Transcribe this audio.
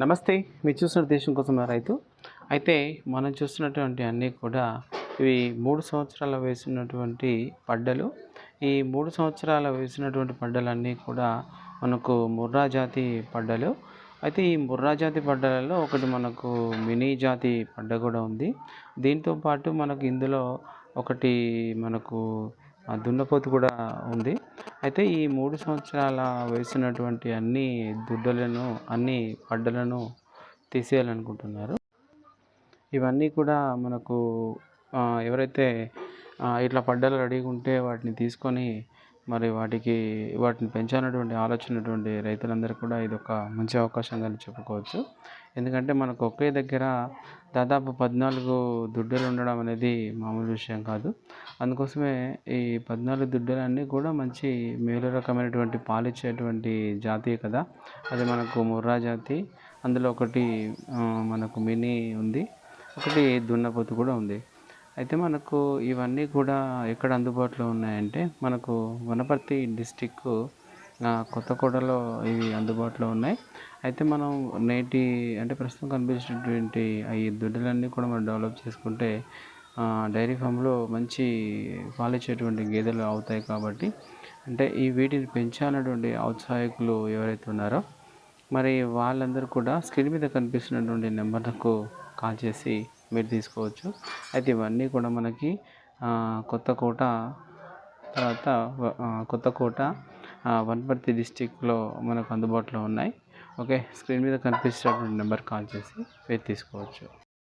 నమస్తే మీరు చూస్తున్న దేశం కోసం రైతు. అయితే మనం చూస్తున్నటువంటి అన్నీ కూడా ఇవి మూడు సంవత్సరాల వేసినటువంటి పడ్డలు ఈ మూడు సంవత్సరాల వేసినటువంటి పడ్డలన్నీ కూడా మనకు ముర్రా జాతి పడ్డలు అయితే ఈ ముర్రా జాతి పడ్డలలో ఒకటి మనకు మినీ జాతి పడ్డ కూడా ఉంది. దీంతో పాటు మనకు ఇందులో ఒకటి మనకు దున్నపోతు కూడా ఉంది. అయితే ఈ మూడు సంవత్సరాల వేసినటువంటి అన్ని దుడ్డలను అన్ని పడ్డలను తీసేయాలనుకుంటున్నారు. ఇవన్నీ కూడా మనకు ఎవరైతే ఇట్లా పడ్డలు రెడీగా ఉంటే వాటిని తీసుకొని మరి వాటికి వాటిని పెంచాలన్నటువంటి ఆలోచనటువంటి రైతులందరికీ రైతులందరూ కూడా ఇది ఒక మంచి అవకాశంగా చెప్పుకోవచ్చు. ఎందుకంటే మనకు ఒకే దగ్గర దాదాపు పద్నాలుగు దుడ్డలు ఉండడం అనేది మామూలు విషయం కాదు. అందుకోసమే ఈ పద్నాలుగు దుడ్డలన్నీ కూడా మంచి మేలు రకమైనటువంటి పాలిచ్చేటువంటి జాతి కదా. అది మనకు ముర్రా జాతి అందులో ఒకటి మనకు మినీ ఉంది. ఒకటి దున్నపోతు కూడా ఉంది. అయితే మనకు ఇవన్నీ కూడా ఎక్కడ అందుబాటులో ఉన్నాయంటే మనకు వనపర్తి డిస్టిక్ కొత్తకోటలో ఇవి అందుబాటులో ఉన్నాయి. అయితే మనం నేటి అంటే ప్రస్తుతం కనిపించినటువంటి ఈ దొడ్డలన్నీ కూడా మనం డెవలప్ చేసుకుంటే డైరీ ఫామ్లో మంచి పాలిచ్చేటువంటి గేదెలు అవుతాయి కాబట్టి అంటే ఈ వీటిని పెంచాలన్నటువంటి ఔత్సాహికులు ఎవరైతే ఉన్నారో మరి వాళ్ళందరూ కూడా స్క్రీన్ మీద కనిపిస్తున్నటువంటి నెంబర్లకు కాల్ చేసి మీరు తీసుకోవచ్చు. అయితే ఇవన్నీ కూడా మనకి కొత్త కోట తర్వాత కొత్త కోట వనపర్తి డిస్టిక్లో మనకు అందుబాటులో ఉన్నాయి. ఓకే? స్క్రీన్ మీద కనిపిస్తున్నటువంటి నెంబర్ కాల్ చేసి మీరు తీసుకోవచ్చు.